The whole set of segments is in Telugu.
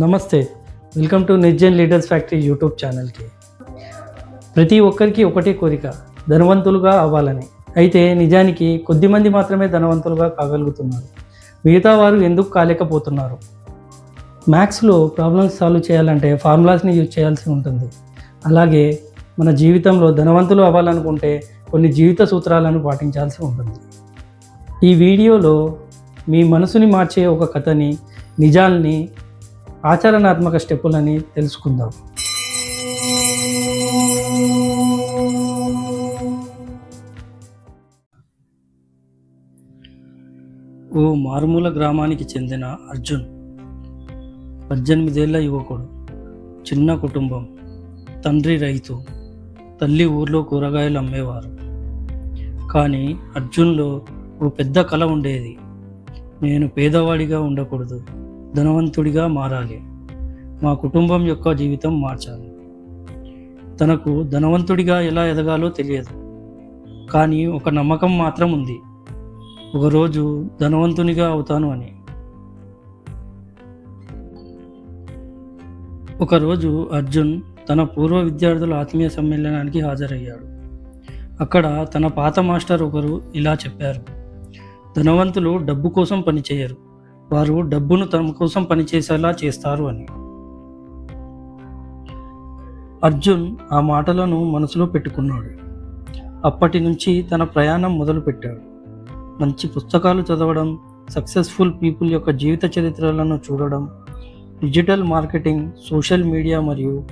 నమస్తే వెల్కమ్ టు నిజ్జన్ లీడర్స్ ఫ్యాక్టరీ యూట్యూబ్ ఛానల్కి. ప్రతి ఒక్కరికి ఒకటే కోరిక ధనవంతులుగా అవ్వాలని. అయితే నిజానికి కొద్దిమంది మాత్రమే ధనవంతులుగా కాగలుగుతున్నారు. మిగతా వారు ఎందుకు కాలేకపోతున్నారు? మ్యాథ్స్లో ప్రాబ్లమ్స్ సాల్వ్ చేయాలంటే ఫార్ములాస్ని యూజ్ చేయాల్సి ఉంటుంది. అలాగే మన జీవితంలో ధనవంతులు అవ్వాలనుకుంటే కొన్ని జీవిత సూత్రాలను పాటించాల్సి ఉంటుంది. ఈ వీడియోలో మీ మనసుని మార్చే ఒక కథని నిజాల్ని ఆచరణాత్మక స్టెప్పులని తెలుసుకుందాం. ఓ మారుమూల గ్రామానికి చెందిన అర్జున్ పద్దెనిమిదేళ్ళ యువకుడు చిన్న కుటుంబం తండ్రి రైతు తల్లి ఊర్లో కూరగాయలు అమ్మేవారు. కానీ అర్జున్లో ఓ పెద్ద కళ ఉండేది. నేను పేదవాడిగా ఉండకూడదు. ధనవంతుడిగా మారాలి. మా కుటుంబం యొక్క జీవితం మార్చాలి. తనకు ధనవంతుడిగా ఎలా ఎదగాలో తెలియదు. కానీ ఒక నమ్మకం మాత్రం ఉంది. ఒకరోజు ధనవంతునిగా అవుతాను అని. ఒకరోజు అర్జున్ తన పూర్వ విద్యార్థుల ఆత్మీయ సమ్మేళనానికి హాజరయ్యాడు. అక్కడ తన పాత మాస్టర్ ఒకరు ఇలా చెప్పారు. ధనవంతులు డబ్బు కోసం పనిచేయరు. వారు డబ్బును తమ కోసం పనిచేసేలా చేస్తారు అని. అర్జున్ ఆ మాటలను మనసులో పెట్టుకున్నాడు. అప్పటి నుంచి తన ప్రయాణం మొదలుపెట్టాడు. మంచి పుస్తకాలు చదవడం సక్సెస్ఫుల్ పీపుల్ యొక్క జీవిత చరిత్రలను చూడడం డిజిటల్ మార్కెటింగ్ సోషల్ మీడియా మరియు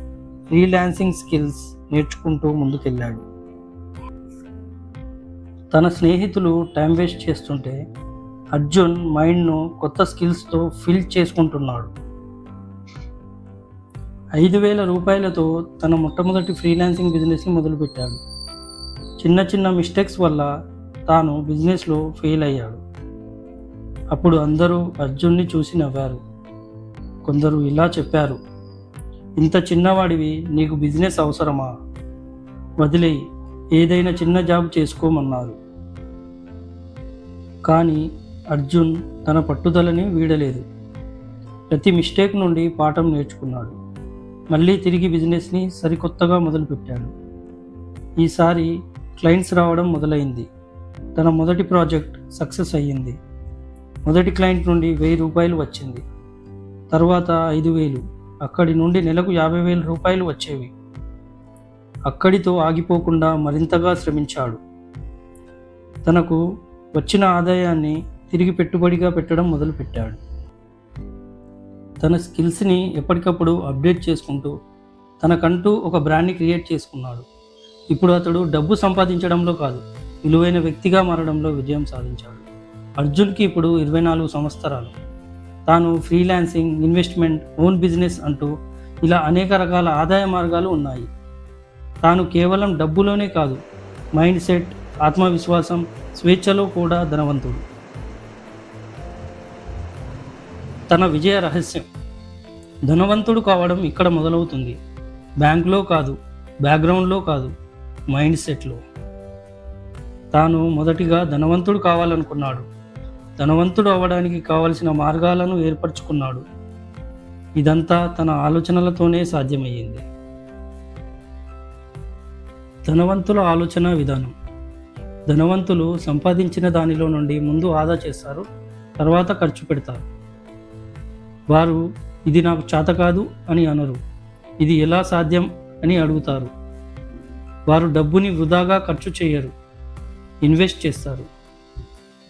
ఫ్రీలాన్సింగ్ స్కిల్స్ నేర్చుకుంటూ ముందుకెళ్ళాడు. తన స్నేహితులు టైం వేస్ట్ చేస్తుంటే అర్జున్ మైండ్ను కొత్త స్కిల్స్తో ఫిల్ చేసుకుంటున్నాడు. ఐదు వేల రూపాయలతో తన మొట్టమొదటి ఫ్రీలాన్సింగ్ బిజినెస్ని మొదలుపెట్టాడు. చిన్న చిన్న మిస్టేక్స్ వల్ల తాను బిజినెస్లో ఫెయిల్ అయ్యాడు. అప్పుడు అందరూ అర్జున్ని చూసి నవ్వారు. కొందరు ఇలా చెప్పారు ఇంత చిన్నవాడివి నీకు బిజినెస్ అవసరమా? వదిలేయి ఏదైనా చిన్న జాబ్ చేసుకోమన్నారు. కానీ అర్జున్ తన పట్టుదలని వీడలేదు. ప్రతి మిస్టేక్ నుండి పాఠం నేర్చుకున్నాడు. మళ్ళీ తిరిగి బిజినెస్ని సరికొత్తగా మొదలుపెట్టాడు. ఈసారి క్లయింట్స్ రావడం మొదలైంది. తన మొదటి ప్రాజెక్ట్ సక్సెస్ అయ్యింది. మొదటి క్లయింట్ నుండి వెయ్యి రూపాయలు వచ్చింది. తర్వాత ఐదు వేలు. అక్కడి నుండి నెలకు యాభై వేల రూపాయలు వచ్చేవి. అక్కడితో ఆగిపోకుండా మరింతగా శ్రమించాడు. తనకు వచ్చిన ఆదాయాన్ని తిరిగి పెట్టుబడిగా పెట్టడం మొదలుపెట్టాడు. తన స్కిల్స్ని ఎప్పటికప్పుడు అప్డేట్ చేసుకుంటూ తనకంటూ ఒక బ్రాండ్ని క్రియేట్ చేసుకున్నాడు. ఇప్పుడు అతడు డబ్బు సంపాదించడంలో కాదు విలువైన వ్యక్తిగా మారడంలో విజయం సాధించాడు. అర్జున్కి ఇప్పుడు ఇరవై నాలుగు సంవత్సరాలు. తాను ఫ్రీలాన్సింగ్ ఇన్వెస్ట్మెంట్ ఓన్ బిజినెస్ అంటూ ఇలా అనేక రకాల ఆదాయ మార్గాలు ఉన్నాయి. తాను కేవలం డబ్బులోనే కాదు మైండ్ సెట్ ఆత్మవిశ్వాసం స్వేచ్ఛలో కూడా ధనవంతుడు. తన విజయ రహస్యం. ధనవంతుడు కావడం ఇక్కడ మొదలవుతుంది. బ్యాంకులో కాదు బ్యాక్గ్రౌండ్లో కాదు మైండ్ సెట్లో. తాను మొదటిగా ధనవంతుడు కావాలనుకున్నాడు. ధనవంతుడు అవ్వడానికి కావలసిన మార్గాలను ఏర్పరచుకున్నాడు. ఇదంతా తన ఆలోచనలతోనే సాధ్యమయ్యింది. ధనవంతుల ఆలోచన విధానం. ధనవంతులు సంపాదించిన దానిలో నుండి ముందు ఆదా చేస్తారు తర్వాత ఖర్చు పెడతారు. వారు ఇది నాకు చేత కాదు అని అనరు. ఇది ఎలా సాధ్యం అని అడుగుతారు. వారు డబ్బుని వృధాగా ఖర్చు చేయరు ఇన్వెస్ట్ చేస్తారు.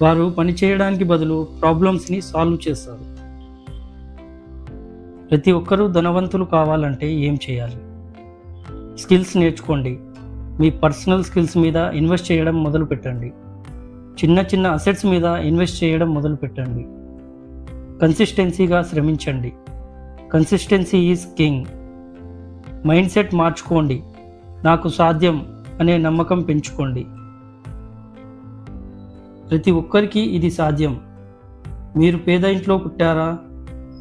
వారు పని చేయడానికి బదులు ప్రాబ్లమ్స్ని సాల్వ్ చేస్తారు. ప్రతి ఒక్కరూ ధనవంతులు కావాలంటే ఏం చేయాలి? స్కిల్స్ నేర్చుకోండి. మీ పర్సనల్ స్కిల్స్ మీద ఇన్వెస్ట్ చేయడం మొదలు పెట్టండి చిన్న చిన్న అసెట్స్ మీద ఇన్వెస్ట్ చేయడం మొదలు పెట్టండి కన్సిస్టెన్సీగా శ్రమించండి. Consistency is king. Mind set మార్చుకోండి. నాకు సాధ్యం అనే నమ్మకం పెంచుకోండి. ప్రతి ఒక్కరికి ఇది సాధ్యం. మీరు పేద ఇంట్లో పుట్టారా?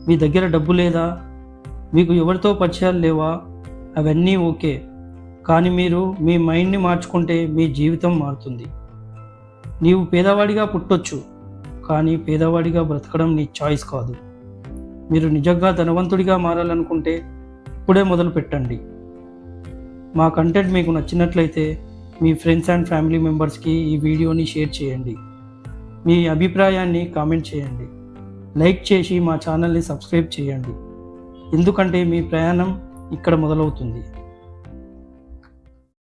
మీ దగ్గర డబ్బు లేదా? మీకు ఎవరితో పరిచయాలు లేవా? అవన్నీ ఓకే. కానీ మీరు మీ మైండ్ని మార్చుకుంటే మీ జీవితం మారుతుంది. నీవు పేదవాడిగా పుట్టొచ్చు. కానీ పేదవాడిగా బ్రతకడం నీ చాయిస్ కాదు. మీరు నిజంగా ధనవంతుడిగా మారాలనుకుంటే ఇప్పుడే మొదలు పెట్టండి. మా కంటెంట్ మీకు నచ్చినట్లయితే మీ ఫ్రెండ్స్ అండ్ ఫ్యామిలీ మెంబర్స్కి ఈ వీడియోని షేర్ చేయండి. మీ అభిప్రాయాన్ని కామెంట్ చేయండి. లైక్ చేసి మా ఛానల్ని సబ్స్క్రైబ్ చేయండి. ఎందుకంటే మీ ప్రయాణం ఇక్కడ మొదలవుతుంది.